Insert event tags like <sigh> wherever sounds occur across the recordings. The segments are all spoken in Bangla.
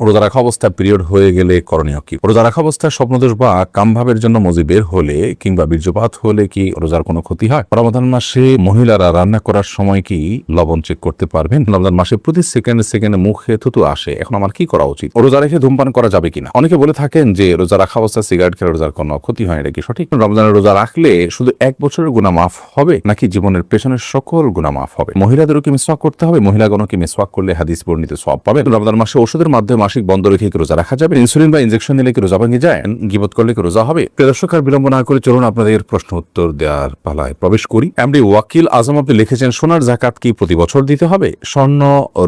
রোজা রাখা অবস্থায় পিরিয়ড হয়ে গেলে করণীয় কি? রোজা রাখা অবস্থায় স্বপ্নদোষ বা কামভাবের জন্য মজি বের হলে কিংবা বীর্যপাত হলে কি রোজার কোনো ক্ষতি হয়? রমাদান মাসে মহিলারা রান্না করার সময় কি লবণ চেক করতে পারবেন? রমাদান মাসে প্রতি সেকেন্ডে সেকেন্ডে মুখে থুতু আসে। এখন আমার কি করা উচিত? রোজা রেখে ধূমপান করা যাবে কিনা? অনেকে বলে থাকেন যে রোজা রাখা অবস্থায় সিগারেট খেলে রোজার কোনো ক্ষতি হয় এটা কি সঠিক? রমজানের রোজা রাখলে শুধু এক বছরের গুণা মাফ হবে নাকি জীবনের পেছনের সকল গুণা মাফ হবে? মহিলাদেরও কি মিসওয়াক করতে হবে? মহিলাগণও কি মিসওয়াক করলে হাদিস বর্ণিত সব পাবে রমজান মাসে ওষুধের মাধ্যমে মাসিক বন্ধ রেখে কি রোজা রাখা যাবে? ইনসুলিন বা ইনজেকশন নিলে কি রোজা ভেঙে যায়? গিবত করলে কি রোজা হবে? দর্শক, আর বিলম্ব না করে চলুন আপনাদের প্রশ্ন উত্তর দেওয়ার পালায় প্রবেশ করি। এমডি ওয়াকিল আজম আপনি লিখেছেন, সোনার জাকাত কি প্রতি বছর দিতে হবে? স্বর্ণ,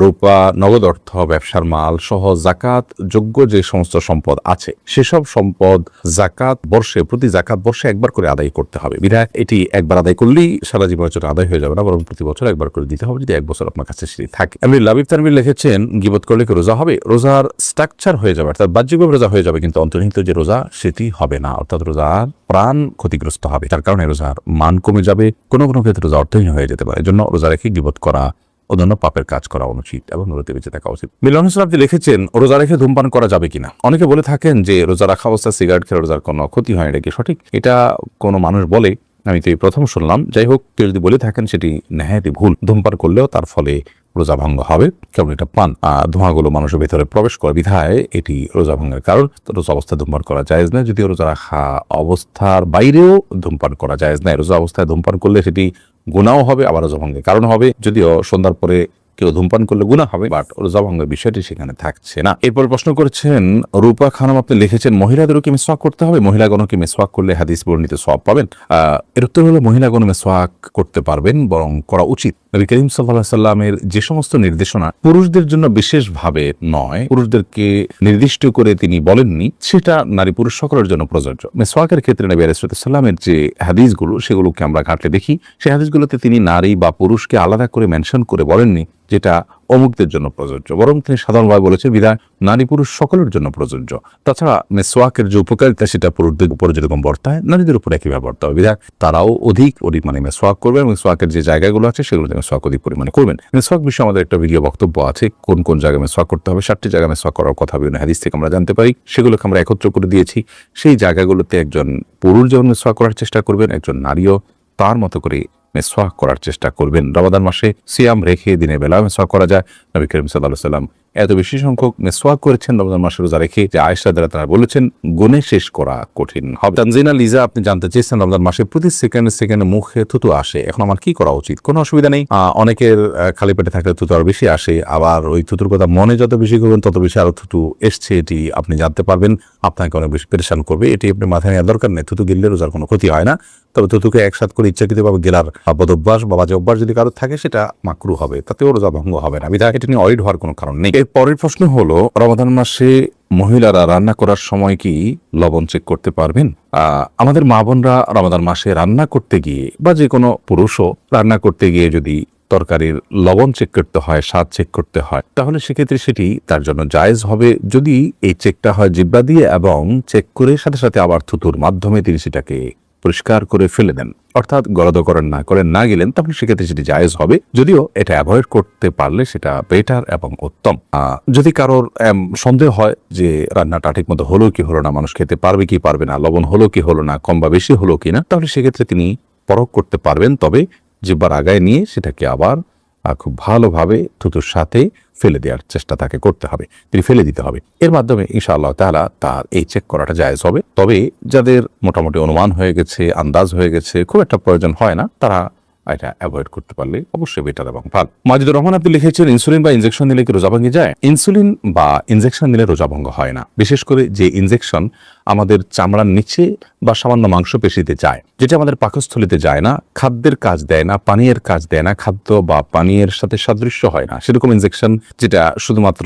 রূপা, নগদ অর্থ, ব্যবসার মাল সহ জাকাত যোগ্য যে সমস্ত সম্পদ আছে, সেসব সম্পদ জাকাত বর্ষে, প্রতি জাকাত বর্ষে একবার করে আদায় করতে হবে। বিধায় এটি একবার আদায় করলেই সারা জীবনের জন্য আদায় হয়ে যাবে না, বরং প্রতি বছর একবার করে দিতে হবে, যদি এক বছর আপনার কাছে সেটি থাকে। এমনি লাবিব তানবির লিখেছেন, গিবত করলে কি রোজা হবে? রোজার স্ট্রাকচার হয়ে যাবে, অর্থাৎ বাহ্যিকভাবে রোজা হয়ে যাবে, কিন্তু অন্তর্নিহিত যে রোজা সেটি হবে না। অর্থাৎ রোজার প্রাণ ক্ষতিগ্রস্ত হবে। তার কারণে রোজার মান কমে যাবে। কোনো কোনো ক্ষেত্রে রোজা অর্থহীন হয়ে যেতে পারে। এজন্য রোজা রেখে গিবত করা, অন্যান্য পাপের কাজ করা অনুচিত এবং রোজাতে বেঁচে থাকা উচিত। মিলন হোসেন আপনি লিখেছেন, রোজা রেখে ধূমপান করা যাবে কিনা? অনেকে বলে থাকেন যে, রোজা রাখা অবস্থায় সিগারেট খেলে রোজার কোনো ক্ষতি হয় এটা কি সঠিক? এটা কোনো মানুষ বলে, আমি তো এই প্রথম শুনলাম। যাই হোক, কেউ যদি বলে থাকেন সেটি নেহায়তি ভুল। ধূমপান করলেও তার ফলে রোজা ভঙ্গ হবে। কারণ এটা পান। ধোঁয়াগুলো মানুষের ভেতরে প্রবেশ করে বিধায় এটি রোজা ভঙ্গের কারণ রোজা অবস্থায় ধূমপান করা যায় না যদিও রোজা রাখা অবস্থার বাইরেও ধূমপান করা যায় না রোজা অবস্থায় ধূমপান করলে সেটি গুণাও হবে, আবার রোজা ভঙ্গের কারণ হবে। যদিও সন্ধ্যার পরে কেউ ধূমপান করলে গুণা হবে, বাট রোজা ভঙ্গের বিষয়টি সেখানে থাকছে না। এরপর প্রশ্ন করেছেন, রূপা খানম আপনি লিখেছেন, মহিলাদেরও কি মেসওয়াক করতে হবে? মহিলাগণও কি মেসওয়াক করলে হাদিস বর্ণিত সব পাবেন? এর উত্তর হলো, মহিলাগণ মেসওয়াক করতে পারবেন, বরং করা উচিত। নবী করিম সাল্লাহ সাল্লামের যে সমস্ত নির্দেশনা পুরুষদের জন্য বিশেষভাবে নয়, পুরুষদেরকে নির্দিষ্ট করে তিনি বলেননি, সেটা নারী পুরুষ সকলের জন্য প্রযোজ্য। মেসওয়াকের ক্ষেত্রে নবী আলাইসাল্লামের যে হাদিসগুলো, সেগুলোকে আমরা ঘাটলে দেখি। সেই হাদিসগুলোতে তিনি নারী বা পুরুষকে আলাদা করে মেনশন করে বলেননি, যেটা অমুকদের জন্য প্রযোজ্য। বরং তিনি সাধারণভাবে বলেছেন বিধায় নারী পুরুষ সকলের জন্য প্রযোজ্য। তাছাড়া মেসওয়াকের যে উপকারিতা, সেটা পুরুষদের উপর যেরকম বর্তায়, নারীদের উপর একইভাবে বর্তাবে বিধায় তারাও অধিক অধিক মানে মেসওয়াক করবেন এবং মেসওয়াকের যে জায়গাগুলো আছে সেগুলোতে মেসওয়াক অধিক পরিমাণে করবেন। মেসওয়াক বিষয়ে আমাদের একটা ভিডিও বক্তব্য আছে, কোন কোন জায়গায় মেসওয়াক করতে হবে, সাতটি জায়গায় মেসওয়াক করার কথা বিভিন্ন হাদিস থেকে আমরা জানতে পারি। সেগুলোকে আমরা একত্র করে দিয়েছি। সেই জায়গাগুলোতে একজন পুরুষ যেমন মেসওয়াক করার চেষ্টা করবেন, একজন নারীও তার মতো করে মেসওয়াক করার চেষ্টা করবেন। রমাদান মাসে সিয়াম রেখে দিনের বেলা মেসওয়াক করা যায়। নবী করিম সাল্লাহ সাল্লাম এত বেশি সংখ্যক মেসওয়াক করেছেন রমজান মাসে রোজা রেখে যে আয়েশা দ্বারা তারা বলেছেন, গুণে শেষ করা কঠিন হবে। তানজিনা লিজা, আপনি জানতে চেয়েছেন রমজান মাসে প্রতি সেকেন্ডে সেকেন্ডে মুখে থুতু আসে। এখন আমার কি করা উচিত? কোনো অসুবিধা নেই। অনেকের খালি পেটে থাকলে থুতু আরও বেশি আসে। আবার ওই থুতুর কথা মনে যত বেশি করবেন, তত বেশি আরও থুতু এসছে। এটি আপনি জানতে পারবেন। আপনাকে অনেক বেশি পেরেশান করবে। এটি আপনি মাথায় নেওয়ার দরকার নেই। থুতু গিললে রোজার কোনো ক্ষতি হয় না। তবে থুতুকে একসাথ করে ইচ্ছাকৃতভাবে গেলার বদ অভ্যাস বা বাজে অভ্যাস যদি কারও থাকে, সেটা মাকরু হবে। তাতেও রোজা ভঙ্গ হবে না। বিধায় এটা নিয়ে অরিড হওয়ার কোনো কারণ নেই। এর পরের প্রশ্ন হলো রমাদান মাসে মহিলারা রান্না করার সময় কি লবণ চেক করতে পারবেন? আমাদের মা বোনরা রমাদান মাসে রান্না করতে গিয়ে বা যে কোনো পুরুষও রান্না করতে গিয়ে যদি তরকারির লবণ চেক করতে হয়, স্বাদ চেক করতে হয়, তাহলে সেক্ষেত্রে সেটি তার জন্য জায়েজ হবে। যদি এই চেকটা হয় জিব্বা দিয়ে এবং চেক করে সাথে সাথে আবার থুতুর মাধ্যমে তিনি সেটাকে পরিষ্কার করে ফেলে দেন। অর্থাৎ গলদ করেন না করেন না গেলেন, তাহলে সেক্ষেত্রে সেটি জায়েজ হবে। যদিও এটা অ্যাভয়েড করতে পারলে সেটা বেটার এবং উত্তম। যদি কারোর সন্দেহ হয় যে রান্নাটা ঠিক মতো হলো কি হলো না, মানুষ খেতে পারবে কি পারবে না, লবণ হলো কি হলো না, কম বা বেশি হলো কি না তাহলে সেক্ষেত্রে তিনি পরখ করতে পারবেন। তবে জিব্বার আগায় নিয়ে সেটাকে আবার খুব ভালোভাবে থুতুর সাথে ফেলে দেওয়ার চেষ্টা তাকে করতে হবে। তিনি ফেলে দিতে হবে। এর মাধ্যমে ইনশাআল্লাহ তালা তার এই চেক করাটা জায়জ হবে। তবে যাদের মোটামুটি অনুমান হয়ে গেছে, আন্দাজ হয়ে গেছে, খুব একটা প্রয়োজন হয় না। তারা এটা অ্যাভয়েড করতে পারলে অবশ্যই বেটার এবং ভালো। মাজিদুর রহমান আপনি লিখেছেন, ইনসুলিন বা ইনজেকশন নিলে কি রোজা ভেঙে যায়? ইনসুলিন বা ইনজেকশন নিলে রোজা ভঙ্গ হয় না। বিশেষ করে যে ইনজেকশন আমাদের চামড়ার নিচে বা সামান্য মাংসপেশিতে যায়, যেটা আমাদের পাকস্থলিতে যায় না, খাদ্যের কাজ দেয় না, পানীয়ের কাজ দেয় না, খাদ্য বা পানীয়ের সাথে সাদৃশ্য হয় না। সেরকম ইনজেকশন যেটা শুধুমাত্র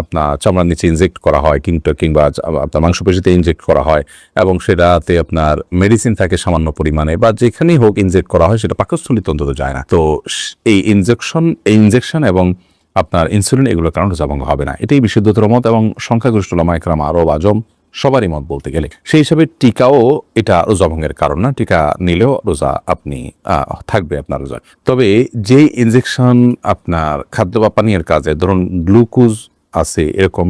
আপনার চামড়ার নিচে ইনজেক্ট করা হয়, কিংবা কিংবা আপনার মাংসপেশিতে ইনজেক্ট করা হয়, এবং সেটাতে আপনার মেডিসিন থাকে সামান্য পরিমাণে, বা যেখানেই হোক ইনজেক্ট করা হয়, সেটা পাকস্থলিতে অন্তত যায় না। তো এই ইনজেকশন এই ইনজেকশন এবং আপনার ইনসুলিন এগুলোর কারণে রোজাভঙ্গ হবে না। এটাই বিশুদ্ধতর মত, এবং সংখ্যাগরিষ্ঠ লামা একরাম আরব আজম সবারই মত বলতে গেলে। সেই হিসাবে টিকাও এটা রোজাভঙ্গের কারণ না, টিকা নিলেও রোজা আপনি থাকবে আপনার রোজা তবে যে ইনজেকশন আপনার খাদ্য বা পানীয়ের কাজে, ধরুন গ্লুকোজ আছে এরকম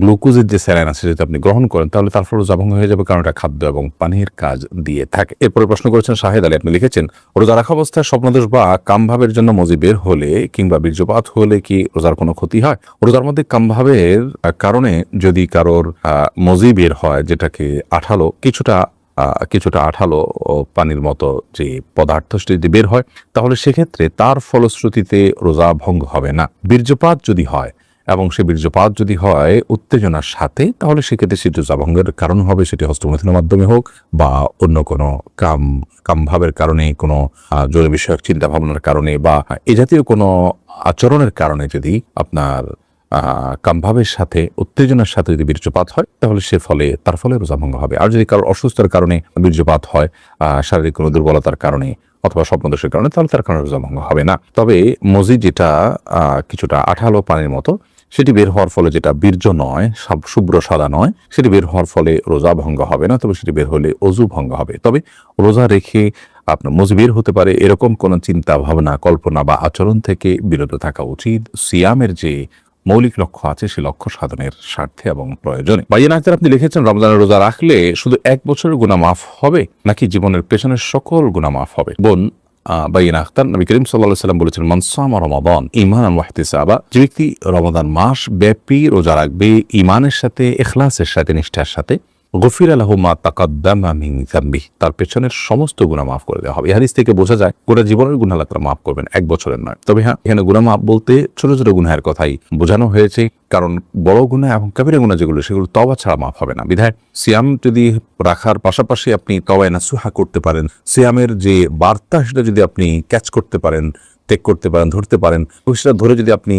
গ্লুকোজের যে স্যালাইন আছে যদি আপনি গ্রহণ করেন তাহলে তার ফলে রোজা ভঙ্গ হয়ে যাবে কারণ এটা খাদ্য এবং পানির কাজ দিয়ে থাকে। এরপরে প্রশ্ন করেছেন শাহেদ আলী আপনি লিখেছেন রোজা রাখা অবস্থায় স্বপ্নদোষ বা কামভাবের জন্য মজি বের হলে কিংবা বীর্যপাত হলে কি রোজার কোনো ক্ষতি হয়? রোজার মধ্যে কামভাবের কারণে যদি কারোর আহ, মজি বের হয় যেটাকে আঠালো কিছুটা কিছুটা আঠালো পানির মতো যে পদার্থ সেটা যদি বের হয় তাহলে সেক্ষেত্রে তার ফলশ্রুতিতে রোজা ভঙ্গ হবে না। বীর্যপাত যদি হয় এবং সে বীর্যপাত যদি হয় উত্তেজনার সাথে, তাহলে সেক্ষেত্রে সেটি রোজা ভঙ্গের কারণ হবে, সেটি হস্তমৈথুনের মাধ্যমে হোক বা অন্য কোনো কাম, কামভাবের কারণে, কোনো জরুরি বিষয়ক চিন্তা ভাবনার কারণে বা এ জাতীয় কোনো আচরণের কারণে যদি আপনার কামভাবের সাথে, উত্তেজনার সাথে যদি বীর্যপাত হয়, তাহলে সে ফলে, তার ফলে রোজা ভঙ্গ হবে। আর যদি কারোর অসুস্থতার কারণে বীর্যপাত হয় শারীরিক কোনো দুর্বলতার কারণে অথবা স্বপ্নদোষের কারণে, তাহলে তার কারণে রোজা ভঙ্গ হবে না। তবে মজি যেটা কিছুটা আঠালো পানির মতো সেটি বের হওয়ার ফলে যেটা বীর্য নয় শুভ্র সাদা নয়, সেটি বের হওয়ার ফলে রোজা ভঙ্গ হবে না, তবে সেটি বের হলে অজু ভঙ্গ হবে। তবে রোজা রেখে আপনার মজি বের হতে পারে, এরকম কোনো চিন্তা, ভাবনা, কল্পনা বা আচরণ থেকে বিরত থাকা উচিত। সিয়ামের যে মৌলিক লক্ষ্য আছে, সে লক্ষ্য সাধনের স্বার্থে এবং প্রয়োজনে। বাইয়ান আক্তার আপনি লিখেছেন, রমজানের রোজা রাখলে শুধু এক বছরের গুণা মাফ হবে, নাকি জীবনের পেছনের সকল গুণা মাফ হবে? বোন বাইন আখতার নবী করিম সাল্লাহ সাল্লাম বলেছেন মনসাম রমাদান ইমান ওয়াহতিসাবা যে ব্যক্তি রমাদান মাস ব্যাপী রোজা রাখবে ইমানের সাথে, এখলাসের সাথে, নিষ্ঠার সাথে গফির আলাহ মা তাকাদ্দামা মিন যামবিহ। তার পেছনের সমস্ত গুনাহ মাফ করে দেওয়া হবে। হাদিস থেকে বোঝা যায়, গোটা জীবনের আল্লাহ তাআলা মাফ করবেন, এক বছরের নয়। তবে হ্যাঁ এখানে গুনাহ মাফ বলতে ছোট ছোট গুনাহের কথাই বোঝানো হয়েছে। কারণ বড় গুনাহ এবং কাবিরা গুনাহ যেগুলো, সেগুলো তবা ছাড়া মাফ হবে না। বিধায় সিয়াম যদি রাখার পাশাপাশি আপনি তবায় নাসুহা করতে পারেন, সিয়ামের যে বার্তা সেটা যদি আপনি ক্যাচ করতে পারেন টেক করতে পারেন, ধরতে পারেন সেটা ধরে যদি আপনি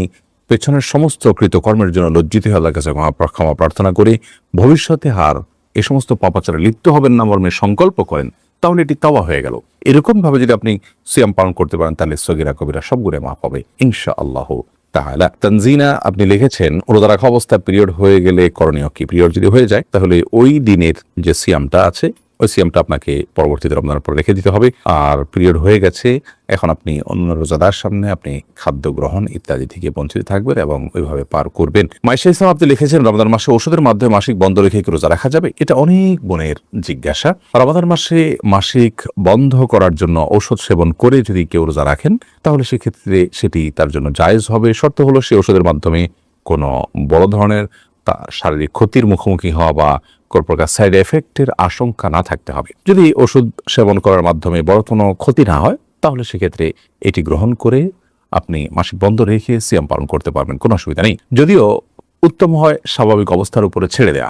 পেছনের সমস্ত কৃতকর্মের জন্য লজ্জিত আল্লাহর কাছে ক্ষমা প্রার্থনা করে, ভবিষ্যতে হার এই সমস্ত পাপাচারে লিপ্ত হবেন না, মর্মে সংকল্প করেন, তাহলে এটি তাওয়া হয়ে গেল। এরকম ভাবে যদি আপনি সিয়াম পালন করতে পারেন, তাহলে সগিরা কবিরা সব গুণে মাফ হবে ইনশা আল্লাহ তাহলে তানজিনা, আপনি লিখেছেন রোজা রাখা অবস্থা পিরিয়ড হয়ে গেলে করণীয় কি? পিরিয়ড যদি হয়ে যায়, তাহলে ওই দিনের যে সিয়ামটা আছে ওই সিয়ামটা আপনাকে পরবর্তীতে রমজানের পর রেখে দিতে হবে। আর পিরিয়ড হয়ে গেছে, এখন আপনি অন্য রোজাদার সামনে আপনি খাদ্য গ্রহণ ইত্যাদি থেকে বঞ্চিত থাকবেন এবং ওইভাবে পার করবেন। মাইশা ইসলাম আপনি লিখেছেন, রমজান মাসে ওষুধের মাধ্যমে মাসিক বন্ধ রেখে রোজা রাখা যাবে? এটা অনেক বোনের জিজ্ঞাসা। রমাদান মাসে মাসিক বন্ধ করার জন্য ঔষধ সেবন করে যদি কেউ রোজা রাখেন, তাহলে সেক্ষেত্রে সেটি তার জন্য জায়েজ হবে। শর্ত হলো সে ওষুধের মাধ্যমে কোনো বড় ধরনের তা শারীরিক ক্ষতির মুখোমুখি হওয়া বা কোন প্রকার সাইড এফেক্টের আশঙ্কা না থাকতে হবে। যদি ওষুধ সেবন করার মাধ্যমে বড় কোনো ক্ষতি না হয়, তাহলে সেক্ষেত্রে এটি গ্রহণ করে আপনি মাসিক বন্ধ রেখে সিয়াম পালন করতে পারবেন, কোনো অসুবিধা নেই। যদিও উত্তম হয় স্বাভাবিক অবস্থার উপরে ছেড়ে দেয়া।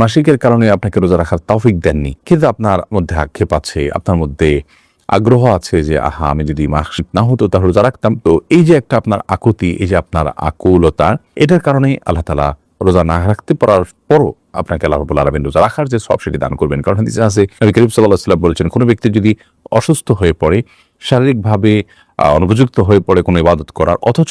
মাসিকের কারণে আপনাকে রোজা রাখার তৌফিক দেননি। কিন্তু আপনার মধ্যে আক্ষেপ আছে, আপনার মধ্যে আগ্রহ আছে যে, আহা, আমি যদি মাসিক না হতো তাহলে রোজা রাখতাম। তো এই যে একটা আপনার আকুতি, এই যে আপনার আকুলতা, এটার কারণে আল্লাহ তালা রোজা না রাখতে পারার পরও আপনাকে আল্লাহ রবুল আলমিন রোজা রাখার যে সব সেটি দান করবেন। কারণ হাদিসে আছে, নবী করিম সাল্লাহ সাল্লাম বলেছেন, কোনো ব্যক্তি যদি অসুস্থ হয়ে পড়ে, শারীরিকভাবে অনুপযুক্ত হয়ে পড়ে কোনো ইবাদত করার, অথচ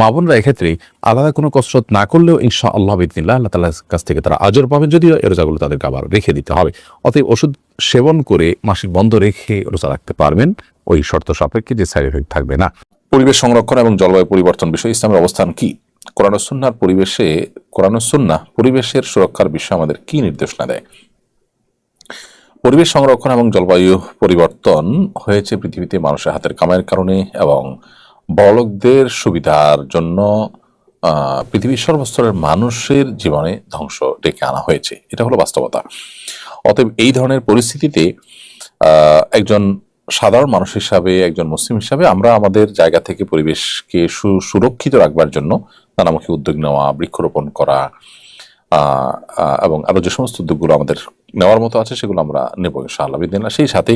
মা বোনরা এক্ষেত্রে আলাদা কোনো কসরত না করলেও ইনশা আল্লাহ বিদিনিল্লাহ আল্লাহ তালার কাছ থেকে তারা আজর পাবেন, যদিও এ রোজাগুলো তাদেরকে আবার রেখে দিতে হবে। অতএব ওষুধ সেবন করে মাসিক বন্ধ রেখে রোজা রাখতে পারবেন, ওই শর্ত সাপেক্ষে যে সাইড এফেক্ট থাকবে না। পরিবেশ সংরক্ষণ এবং জলবায়ু পরিবর্তন বিষয়ে ইসলামের অবস্থান কি? কোরআনসন্নার পরিবেশে কোরআনসন্না পরিবেশের সুরক্ষার বিষয়ে আমাদের কি নির্দেশনা দেয়? পরিবেশ সংরক্ষণ এবং জলবায়ু পরিবর্তন হয়েছে পৃথিবীতে মানুষের হাতের কামাইয়ের কারণে এবং বড়লোকদের সুবিধার জন্য পৃথিবীর সর্বস্তরের মানুষের জীবনে ধ্বংস ডেকে আনা হয়েছে। এটা হলো বাস্তবতা। অতএব এই ধরনের পরিস্থিতিতে একজন সাধারণ মানুষ হিসাবে, একজন মুসলিম হিসাবে আমরা আমাদের জায়গা থেকে পরিবেশকে সুরক্ষিত রাখবার জন্য নানামুখী উদ্যোগ নেওয়া, বৃক্ষরোপণ করা এবং আরও যে সমস্ত উদ্যোগগুলো আমাদের নেওয়ার মতো আছে, সেগুলো আমরা নেব ইনশাআল্লাহ বিদিনা সেই সাথে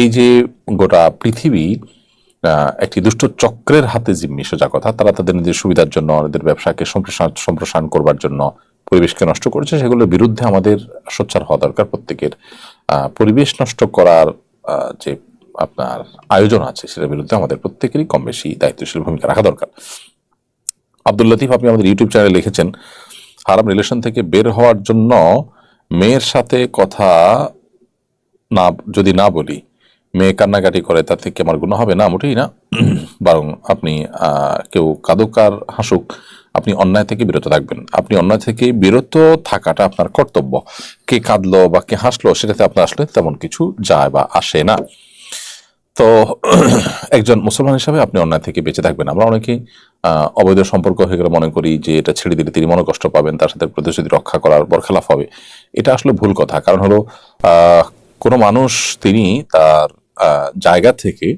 এই যে গোটা পৃথিবী একটি দুষ্ট চক্রের হাতে জিম্মি সোজা কথা। তারা তাদের নিজের সুবিধার জন্য নিজেদের ব্যবসাকে সম্প্রসারণ সম্প্রসারণ করবার জন্য পরিবেশকে নষ্ট করেছে। সেগুলোর বিরুদ্ধে আমাদের সোচ্চার হওয়া দরকার প্রত্যেকের। পরিবেশ নষ্ট করার যে আপনার আয়োজন আছে, সেটার বিরুদ্ধে আমাদের প্রত্যেকেরই কম বেশি দায়িত্বশীল ভূমিকা রাখা দরকার। আব্দুল লতিফ, আপনি আমাদের ইউটিউব চ্যানেলে লিখেছেন, হারাম রিলেশন থেকে বের হওয়ার জন্য মেয়ের সাথে কথা না, যদি না বলি মেয়ে কান্নাকাটি করে, তার থেকে আমার গুণ হবে? না, মোটেই না। <clears throat> বরং আপনি কেউ কাদুকার হাসুক, আপনি অন্যায় থেকে বিরত থাকবেন। আপনি অন্যায় থেকে বিরত থাকাটা আপনার কর্তব্য। কে কাঁদলো বা কে হাসলো, সেটাতে আপনার আসলে তেমন কিছু যায় বা আসে না। তো <clears throat> একজন মুসলমান হিসাবে আপনি অন্যায় থেকে বেঁচে থাকবেন। আমরা অনেকেই অবৈধ সম্পর্ক হয়ে গেলে মনে করি যে এটা ছেড়ে দিলে তিনি মনে কষ্ট পাবেন, তার সাথে প্রতিশ্রুতি রক্ষা করার বরখেলাফ হবে। এটা আসলে ভুল কথা। কারণ হলো কোনো মানুষ, তিনি তার জায়গা থেকে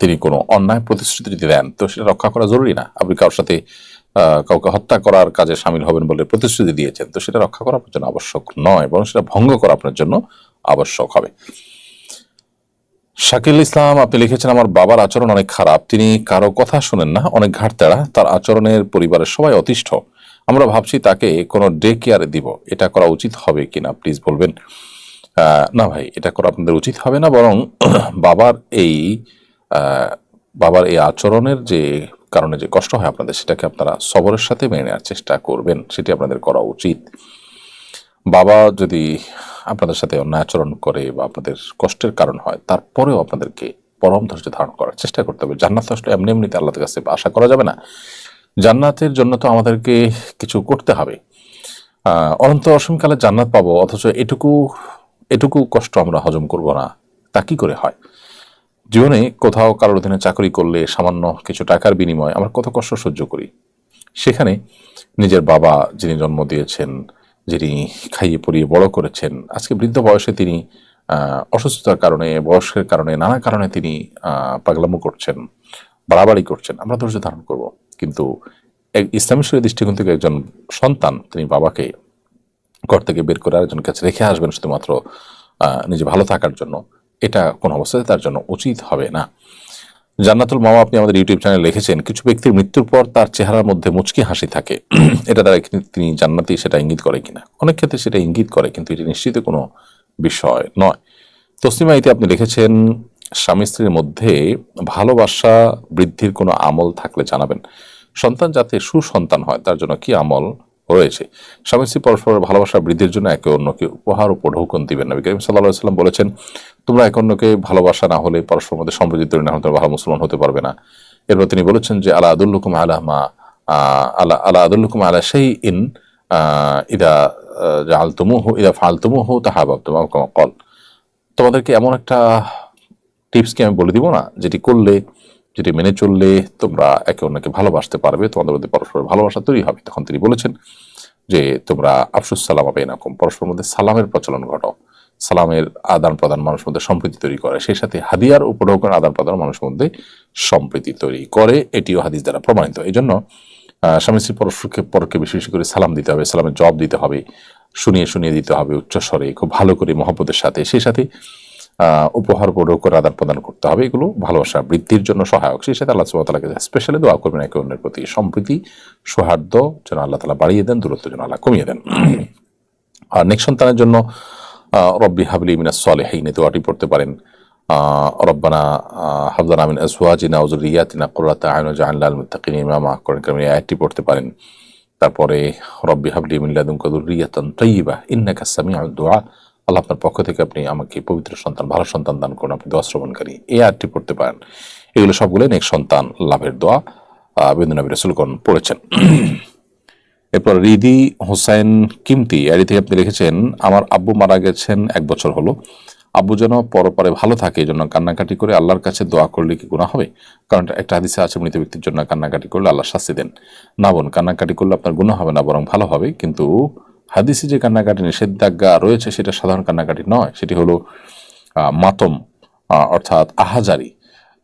তিনি কোনো অন্যায় প্রতিশ্রুতি যদি দেন, তো সেটা রক্ষা করা জরুরি না। আপনি কারোর সাথে কাউকে হত্যা করার কাজে সামিল হবেন বলে প্রতিশ্রুতি দিয়েছেন, তো সেটা রক্ষা করা আপনার জন্য আবশ্যক নয়, বরং সেটা ভঙ্গ করা আপনার জন্য আবশ্যক হবে। শাকিল ইসলাম, আপনি লিখেছেন, আমার বাবার আচরণ অনেক খারাপ। তিনি কারও কথা শুনেন না, অনেক ঘাটতেড়া তার আচরণের পরিবারের সবাই অতিষ্ঠ। আমরা ভাবছি তাকে কোনো ডে কেয়ারে দিব। এটা করা উচিত হবে কিনা, প্লিজ বলবেন। না ভাই, এটা করা আপনাদের উচিত হবে না, বরং <clears throat> বাবার এই বাবার এই আচরণের যে কারণে যে কষ্ট হয় আপনাদের, সেটাকে আপনারা সবরের সাথে মেনে নেওয়ার চেষ্টা করবেন, সেটি আপনাদের করা উচিত। বাবা যদি আপনাদের সাথে অন্যায় আচরণ করে বা আপনাদের কষ্টের কারণ হয়, তারপরেও আপনাদেরকে পরম ধৈর্য ধারণ করার চেষ্টা করতে হবে। জান্নাত আসলে এমনি এমনিতে আল্লাহর কাছে আশা করা যাবে না। জান্নাতের জন্য তো আমাদেরকে কিছু করতে হবে। অনন্ত অসীমকালে জান্নাত পাবো, অথচ এটুকু এটুকু কষ্ট আমরা হজম করব না। তা কি করে হয়? জীবনে কোথাও কারোর অধীনে চাকরি করলে সামান্য কিছু টাকার বিনিময়ে আমরা কত কষ্ট সহ্য করি। সেখানে নিজের বাবা যিনি জন্ম দিয়েছেন, যিনি খাইয়ে পরিয়ে বড় করেছেন, আজকে বৃদ্ধ বয়সে তিনি অসুস্থতার কারণে বয়সের কারণে, নানা কারণে তিনি পাগলামো করছেন, বাড়াবাড়ি করছেন। আমরা ধৈর্য ধারণ করব। কিন্তু ইসলামী দৃষ্টিকোণ থেকে একজন সন্তান, তিনি বাবাকে ঘর থেকে বের করে আরেকজন কাছে রেখে আসবেন শুধুমাত্র নিজে ভালো থাকার জন্য। এটা কোনো অবস্থাতে তার জন্য উচিত হবে না। জান্নাতুল মামা আপনি আমাদের ইউটিউব চ্যানেলে লিখেছেন কিছু ব্যক্তির মৃত্যুর পর তার চেহারার মধ্যে মুচকি হাসি থাকে। <clears throat> এটা দ্বারা তিনি জান্নাতি সেটা ইঙ্গিত করে কিনা? অনেক ক্ষেত্রে সেটা ইঙ্গিত করে, কিন্তু এটি নিশ্চিত কোনো বিষয় নয়। তসলিমা ইতি আপনি লিখেছেন স্বামী স্ত্রীর মধ্যে ভালোবাসা বৃদ্ধির কোনো আমল থাকলে জানাবেন। সন্তান যাতে সুসন্তান হয়, তার জন্য কি আমল? রয়েছে। স্বামী স্ত্রী পরস্পরের ভালোবাসা বৃদ্ধির জন্য একে অন্যকে উপহার ও পঢৌকন দিবেন নবী করিম সাল্লাহ সাল্লাম বলেছেন, তোমরা একে অন্যকে ভালোবাসা না হলে পরস্পর মধ্যে সম্প্রীতি তৈরি না হলে তোমরা ভালো মুসলমান হতে পারবে না। এরপর তিনি বলেছেন যে, আলা আদুল্লুকুম আলা মা আলা আলা আদুল্লুকুম আলা সেই ইন ইদা জালতুমুহু ইদা ফালতুমুহু তাহাবাবতুম কল। তোমাদেরকে এমন একটা টিপস কি আমি বলে দিব না, যেটি করলে যেটি মেনে চললে তোমরা একে অন্যকে ভালোবাসতে পারবে, তোমাদের মধ্যে পরস্পর ভালোবাসা তৈরি হবে। তখন তিনি বলেছেন যে, তোমরা আফসুস সালাম হবে এরকম পরস্পর মধ্যে সালামের প্রচলন ঘটাও। সালামের আদান প্রদান মানুষের মধ্যে সম্প্রীতি তৈরি করে। সেই সাথে হাদিয়ার উপঢৌকন আদান প্রদান মানুষের মধ্যে সম্প্রীতি তৈরি করে। এটিও হাদিস দ্বারা প্রমাণিত। এই জন্য স্বামী স্ত্রী পরস্পরকে, পরকে বেশি বেশি করে সালাম দিতে হবে, সালামের জবাব দিতে হবে, শুনিয়ে শুনিয়ে দিতে হবে উচ্চস্বরে, খুব ভালো করে মহব্বতের সাথে। সেই সাথে উপহার করে আদান প্রদান করতে হবে। এগুলো ভালোবাসা বৃদ্ধির জন্য সহায়ক। সেই সাথে আল্লাহ সুবাহতালাকে স্পেশালি দোয়া করবেন একে অন্যের প্রতি সম্প্রীতি, সৌহার্দ্য, যেন আল্লাহ তালা বাড়িয়ে দেন, দূরত্ব যেন আল্লাহ কমিয়ে দেন। আর নেক্সট সন্তানের জন্য রব্বি হাবলি মিনা সালেহিন দোয়াটি পড়তে পারেন। রব্বানা হাবদানা মিন আজওয়াজিনা ওয়া যুররিয়াতিনা কুররাতা আয়ুন ওয়াজআলনা লিল মুত্তাকিনা ইমামা এই আয়াতটি পড়তে পারেন। তারপরে, রব্বি হাবলি লাদুনকা যুররিয়াতান তাইয়্যিবা ইন্নাকা সামিউদ দুআ আল্লাহ আপনার পক্ষ থেকে আপনি আমাকে পবিত্র সন্তান ভালো সন্তান দান করুন আপনি দোয়া শ্রবণকারী এই আয়াতটি পড়তে পারেন। এগুলো সবগুলো নেক্সট সন্তান লাভের দোয়া আহ, বিন্দু নবী রসুলগণ পড়েছেন। এরপর রিদি হোসেন কিমতি এরি থেকে আপনি লিখেছেন আমার আব্বু মারা গেছেন এক বছর হলো। আব্বু যেন পরপরে ভালো থাকে এই জন্য কান্নাকাটি করে আল্লাহর কাছে দোয়া করলে কি গুণা হবে? কারণ একটা হাদিসে আছে মৃত ব্যক্তির জন্য কান্নাকাটি করলে আল্লাহ শাস্তি দেন। না বোন কান্নাকাটি করলে আপনার গুণা হবে না বরং ভালো হবে কিন্তু হাদিসে যে কান্নাকাটি নিষেধাজ্ঞা রয়েছে সেটা সাধারণ কান্নাকাটি নয়। সেটি হলো মাতম অর্থাৎ আহাজারি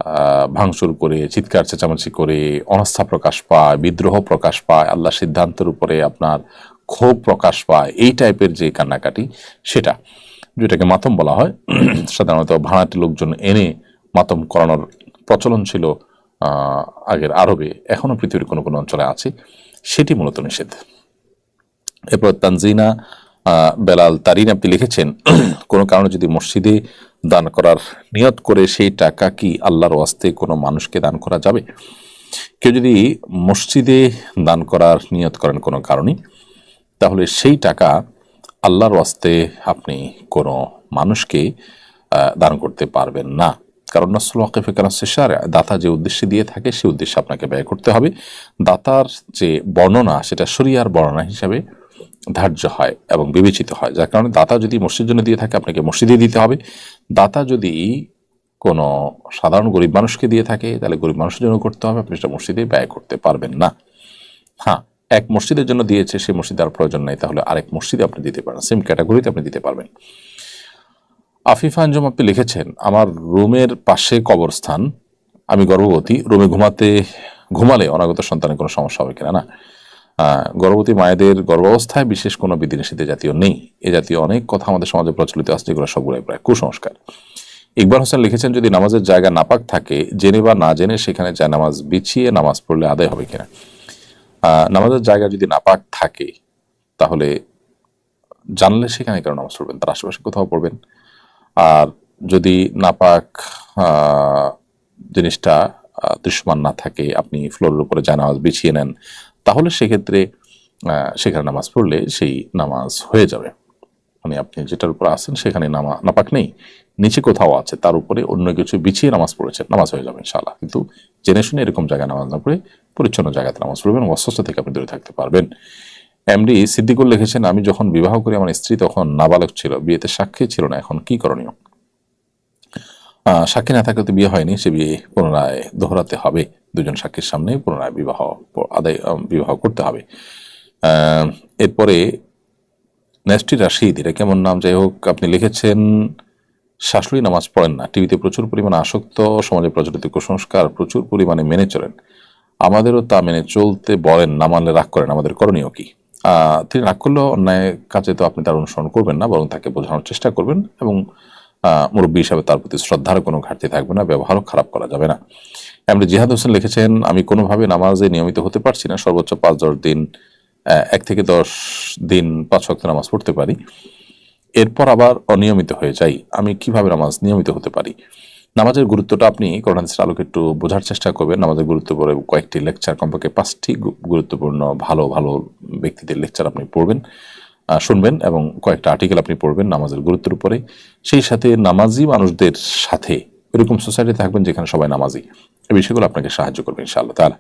আহ, ভাঙচুর করে চিৎকার চেঁচামেচি করে অনাস্থা প্রকাশ পায় বিদ্রোহ প্রকাশ পায় আল্লাহ সিদ্ধান্তের উপরে আপনার ক্ষোভ প্রকাশ পায় এই টাইপের যে কান্নাকাটি সেটা। যেটাকে মাতম বলা হয় <clears throat> সাধারণত ভাড়াটি লোকজন এনে মাতম করানোর প্রচলন ছিল আগের আরবে এখনও পৃথিবীর কোনো কোনো অঞ্চলে আছে। সেটি মূলত নিষেধ। এরপর তানজিনা বেলাল তারিন আপনি লিখেছেন, <clears throat> কোনো কারণে যদি মসজিদে দান করার নিয়ত করে সেই টাকা কি আল্লাহর ওয়াস্তে কোনো মানুষকে দান করা যাবে? কেউ যদি মসজিদে দান করার নিয়ত করেন কোনো কারণে, তাহলে সেই টাকা আল্লাহর ওয়াস্তে আপনি কোনো মানুষকে দান করতে পারবেন না। কারণ নসল ওয়াকিফে কারণ শেষার দাতা যে উদ্দেশ্যে দিয়ে থাকে সেই উদ্দেশ্যে আপনাকে ব্যয় করতে হবে। দাতার যে বর্ণনা, সেটা শরিয়ার বর্ণনা হিসাবে ধার্য হয় এবং বিবেচিত হয়। যার কারণে দাতা যদি মসজিদ জন্য দিয়ে থাকে, আপনাকে মসজিদে দিতে হবে। দাতা যদি কোনো সাধারণ গরিব মানুষকে দিয়ে থাকে, তাহলে গরিব মানুষের জন্য করতে হবে। আপনি সেটা মসজিদে ব্যয় করতে পারবেন না। হ্যাঁ এক মসজিদের জন্য দিয়েছে, সেই মসজিদে আর প্রয়োজন নাই। তাহলে আরেক মসজিদে আপনি দিতে পারেন সেম ক্যাটাগরিতে আপনি দিতে পারবেন। আফিফা আঞ্জুম আপনি লিখেছেন, আমার রুমের পাশে কবরস্থান, আমি গর্ভবতী, রুমে ঘুমাতে, ঘুমালে অনাগত সন্তানের কোনো সমস্যা হবে কিনা? না। গর্ভবতী মায়েদের গর্ভাবস্থায় বিশেষ কোনো বিধিনিষেধে জাতীয় নেই। এ জাতীয় অনেক কথা আমাদের সমাজে প্রচলিত আছে, যেগুলো সবগুলোই প্রায় কুসংস্কার। ইকবাল হোসেন লিখেছেন, যদি নামাজের জায়গা নাপাক থাকে, জেনে বা না জেনে সেখানে যায় নামাজ বিছিয়ে নামাজ পড়লে আদায় হবে কিনা? নামাজের জায়গা যদি নাপাক থাকে, তাহলে জানলে সেখানে কেন নামাজ পড়বেন? তার আশেপাশে কোথাও পড়বেন। আর যদি নাপাক জিনিসটা দৃশ্যমান না থাকে, আপনি ফ্লোরের উপরে জানাজ বিছিয়ে নেন তাহলে সেক্ষেত্রে সেখানে নামাজ পড়লে সেই নামাজ হয়ে যাবে। মানে আপনি যেটার উপর আছেন সেখানে নামা, নাপাক নেই। নিচে কোথাও আছে, তার উপরে অন্য কিছু বিছিয়ে নামাজ পড়েছেন নামাজ হয়ে যাবে ইনশাআল্লাহ। কিন্তু জেনে শুনে এরকম জায়গায় নামাজ না পড়ে পরিচ্ছন্ন জায়গাতে নামাজ পড়বেন অস্বস্থ থেকে আপনি দূরে থাকতে পারবেন। এমডি সিদ্দিকুল লিখেছেন, আমি যখন বিবাহ করি, আমার স্ত্রী তখন নাবালক ছিল, বিয়েতে সাক্ষী ছিল না, এখন কি করণীয়? সাক্ষী না থাকলে তো বিয়ে হয়নি, সে বিয়ে পুনরায় দোহরাতে হবে। দুজন সাক্ষীর সামনে পুনরায় বিবাহ আদায় বিবাহ করতে হবে। এরপরে নেস্টি রাশিদ, এটা কেমন নাম? যাই হোক, আপনি লিখেছেন, শাশুড়ি নামাজ পড়েন না। টিভিতে প্রচুর পরিমাণে আসক্ত, সমাজে প্রচলিত কুসংস্কার প্রচুর পরিমাণে মেনে চলেন। আমাদেরও তা মেনে চলতে বলেন না মানলে রাগ করেন। আমাদের করণীয় কি? তিনি রাগ করলেও অন্যায় কাজে তো আপনি তার অনুসরণ করবেন না, বরং তাকে বোঝানোর চেষ্টা করবেন এবং মুরব্বী হিসাবে তার প্রতি শ্রদ্ধার কোনো ঘাটতি থাকবে না, ব্যবহারও খারাপ করা যাবে না। এমনি জিহাদ হোসেন লিখেছেন, আমি কোনোভাবে নামাজে নিয়মিত হতে পারছি না। সর্বোচ্চ পাঁচ দশ দিন এক থেকে দশ দিন পাঁচ ওয়াক্ত নামাজ পড়তে পারি। এরপর আবার অনিয়মিত হয়ে যাই। আমি কীভাবে নামাজ নিয়মিত হতে পারি? নামাজের গুরুত্বটা আপনি করোনাদিসের আলোকে একটু বোঝার চেষ্টা করবেন। নামাজের গুরুত্ব পরে কয়েকটি লেকচার কমপক্ষে পাঁচটি গুরুত্বপূর্ণ, ভালো ভালো ব্যক্তিদের লেকচার আপনি পড়বেন শুনবেন এবং কয়েকটা আর্টিকেল আপনি পড়বেন নামাজের গুরুত্বের উপরে। সেই সাথে নামাজি মানুষদের সাথে, এরকম সোসাইটি থাকবেন যেখানে সবাই নামাজি। এই বিষয়গুলো আপনাকে সাহায্য করবে ইনশাআল্লাহ তাহলে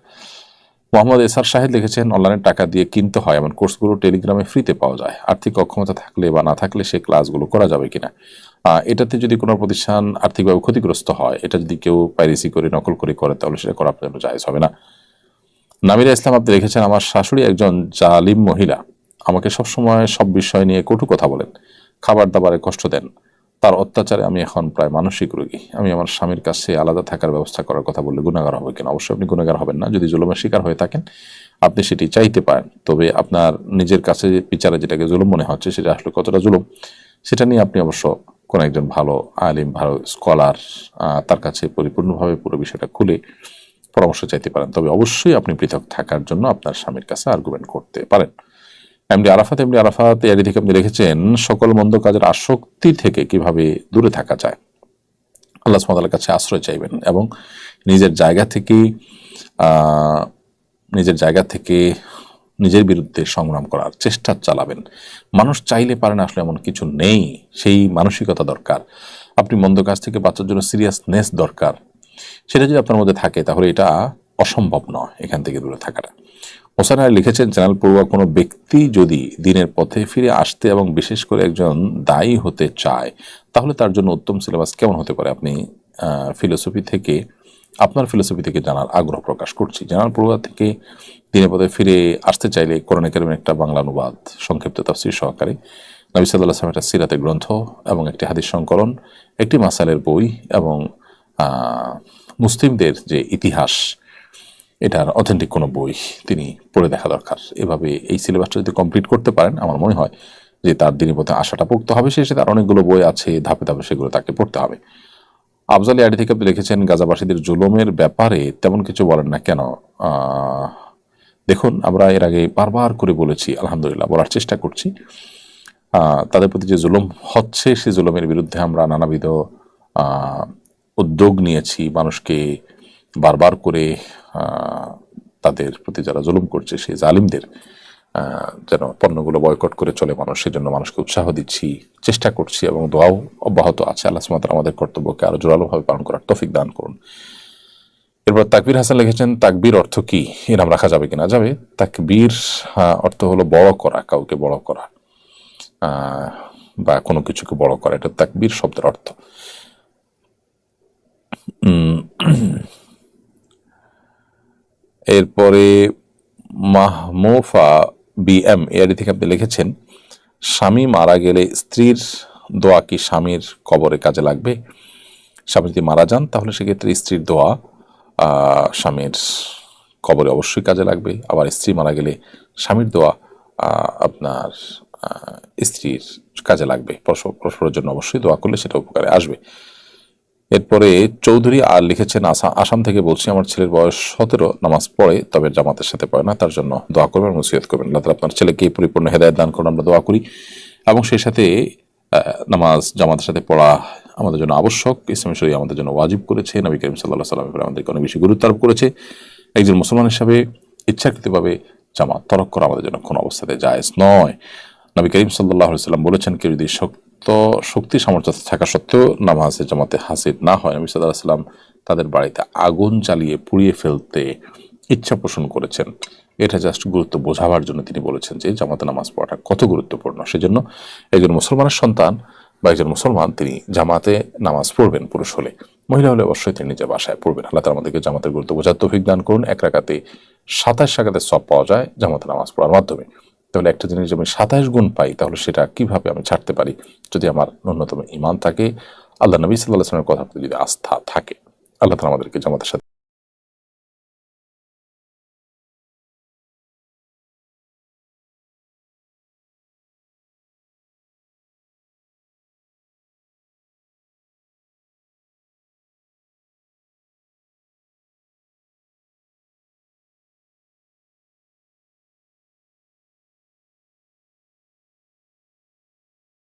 মোহাম্মদ এসার সাহেদ লিখেছেন, অনলাইনে টাকা দিয়ে কিনতে হয়, এমন কোর্সগুলো টেলিগ্রামে ফ্রিতে পাওয়া যায়। আর্থিক অক্ষমতা থাকলে বা না থাকলে সেই ক্লাসগুলো করা যাবে কিনা? এটাতে যদি কোনো প্রতিষ্ঠান আর্থিকভাবে ক্ষতিগ্রস্ত হয়, এটা যদি কেউ পাইরেসি করে, নকল করে করে, তাহলে সেটা করা আপনার জন্য জায়েজ হবে না। নামিরা ইসলাম আপনি লিখেছেন, আমার শাশুড়ি একজন জালিম মহিলা। আমাকে সবসময় সব বিষয় নিয়ে কটু কথা বলেন। খাবার দাবারে কষ্ট দেন। তার অত্যাচারে আমি এখন প্রায় মানসিক রোগী। আমি আমার স্বামীর কাছে আলাদা থাকার ব্যবস্থা করার কথা বললে গুণাগার হবে কিনা? অবশ্যই আপনি গুণাগার হবেন না। যদি জুলুমের শিকার হয়ে থাকেন, আপনি সেটি চাইতে পারেন। তবে আপনার নিজের কাছে বিচারে যেটাকে জুলুম মনে হচ্ছে, সেটা আসলে কতটা জুলুম, সেটা নিয়ে আপনি অবশ্য কোনো একজন ভালো আলিম, ভালো স্কলার তার কাছে পরিপূর্ণভাবে পুরো বিষয়টা খুলে পরামর্শ চাইতে পারেন। তবে অবশ্যই আপনি পৃথক থাকার জন্য আপনার স্বামীর কাছে আর্গুমেন্ট করতে পারেন। এমনি আরাফাত এমনি আরাফাত এরি থেকে আপনি লিখেছেন সকল মন্দ কাজের আসক্তি থেকে কীভাবে দূরে থাকা যায়। আল্লাহ সুমাতার কাছে আশ্রয় চাইবেন এবং নিজের জায়গা থেকে নিজের জায়গা থেকে নিজের বিরুদ্ধে সংগ্রাম করার চেষ্টা চালাবেন। মানুষ চাইলে পারেন আসলে এমন কিছু নেই। সেই মানসিকতা দরকার। আপনি মন্দ কাজ থেকে বাঁচার জন্য সিরিয়াসনেস দরকার। সেটা যদি আপনার মধ্যে থাকে, তাহলে এটা অসম্ভব নয় এখান থেকে দূরে থাকাটা। হোসেন আলী লিখেছেন চ্যানেল পড়ুয়া কোনো ব্যক্তি যদি দিনের পথে ফিরে আসতে এবং বিশেষ করে একজন দায়ী হতে চায়, তাহলে তার জন্য উত্তম সিলেবাস কেমন হতে পারে? আপনি ফিলোসফি থেকে, আপনার ফিলোসফি থেকে জানার আগ্রহ প্রকাশ করছি। জানার পড়ুয়া থেকে দিনের পদে ফিরে আসতে চাইলে কোরআন একাডেমির একটা বাংলা অনুবাদ সংক্ষিপ্ত তফসির সহকারে নবী সাল্লাহ আসলাম একটা সিরাতের গ্রন্থ এবং একটি হাদিস সংকলন, একটি মাসালের বই এবং মুসলিমদের যে ইতিহাস এটার অথেন্টিক কোনো বই তিনি পড়ে দেখা দরকার। এভাবে এই সিলেবাসটা যদি কমপ্লিট করতে পারেন, আমার মনে হয় যে তার দিনের মধ্যে আশাটা পোক্ত হবে, শেষে তার অনেকগুলো বই আছে, ধাপে ধাপে সেগুলো তাকে পড়তে হবে। আফজালি আইডি থেকে আপনি লিখেছেন গাজাবাসীদের জুলুমের ব্যাপারে তেমন কিছু বলেন না কেন? দেখুন, আমরা এর আগে বারবার করে বলেছি, আলহামদুলিল্লাহ, বলার চেষ্টা করছি। তাদের প্রতি যে জুলুম হচ্ছে সেই জুলুমের বিরুদ্ধে আমরা নানাবিধ উদ্যোগ নিয়েছি। মানুষকে বারবার করে তাদের প্রতি যারা জুলুম করছে, সেই জালিমদের যেন পণ্যগুলো বয়কট করে চলে মানুষ। সেজন্য মানুষকে উৎসাহ দিচ্ছি, চেষ্টা করছি এবং দোয়াও অব্যাহত আছে। আল্লাহ সুমাত আমাদের কর্তব্যকে আরও জোরালোভাবে পালন করার তফিক দান করুন। এরপর তাকবীর হাসান লিখেছেন, তাকবীর অর্থ কি? এর নাম রাখা যাবে কিনা যাবে। তাকবীর অর্থ হলো বড় করা, কাউকে বড় করা বা কোনো কিছুকে বড় করা। এটা তাকবীর শব্দের অর্থ। এরপরে মাহমুফা বি এম এআডি থেকে আপনি লিখেছেন, স্বামী মারা গেলে স্ত্রীর দোয়া কি স্বামীর কবরে কাজে লাগবে? স্বামী যদি মারা যান, তাহলে সেক্ষেত্রে স্ত্রীর দোয়া স্বামীর কবরে অবশ্যই কাজে লাগবে। আবার স্ত্রী মারা গেলে স্বামীর দোয়া আপনার স্ত্রীর কাজে লাগবে। পরস্পর পরস্পরের জন্য অবশ্যই দোয়া করলে সেটা উপকারে আসবে। এরপরে চৌধুরী আর লিখেছেন আসা- আসাম থেকে বলছি, আমার ছেলের বয়স সতেরো, নামাজ পড়ে, তবে জামাতের সাথে পড়ে না, তার জন্য দোয়া করবেন মুসিয়ত করবেন। তাআলা আপনার ছেলেকে পরিপূর্ণ হেদায়ত দান করুন, আমরা দোয়া করি এবং সেই সাথে নামাজ জামাতের সাথে পড়া আমাদের জন্য আবশ্যক। ইসলামী শরীর আমাদের জন্য ওয়াজিব করেছে, নবী করিম সাল্লাহ সাল্লাম আমাদেরকে অনেক বেশি গুরুত্ব আরোপ করেছে। একজন মুসলমান হিসাবে ইচ্ছাকৃতভাবে জামাত তরক করা আমাদের জন্য কোনো অবস্থাতে জায়েজ নয়। নবী করিম সাল্লাহ সাল্লাম বলেছেন, কেউ যদি শক্ত শক্তি সামর্থ্য থাকা সত্ত্বেও নামাজে জামাতে হাসির না হয়। নবী সাল্লাহ সাল্লাম তাদের বাড়িতে আগুন জ্বালিয়ে পুড়িয়ে ফেলতে ইচ্ছা পোষণ করেছেন। এটা জাস্ট গুরুত্ব বোঝাবার জন্য তিনি বলেছেন যে জামাতে নামাজ পড়াটা কত গুরুত্বপূর্ণ। সেজন্য একজন মুসলমানের সন্তান বা একজন মুসলমান তিনি জামাতে নামাজ পড়বেন পুরুষ হলে। মহিলা হলে অবশ্যই তিনি নিজের বাসায় পড়বেন। আল্লাহ আমাদেরকে জামাতের গুরুত্ব বোঝার তৌফিক দান করুন। এক রাকাতে সাতাশ রাকাতে সব পাওয়া যায় জামাতে নামাজ পড়ার মাধ্যমে। তাহলে একটা জিনিস আমি সাতাশ গুণ পাই, তাহলে সেটা কীভাবে আমি ছাড়তে পারি? যদি আমার ন্যূনতম ইমান থাকে, আল্লাহ নবী সাল্লাহ আসলামের কথা যদি আস্থা থাকে, আল্লাহ তালা আমাদেরকে জামাতের সাথে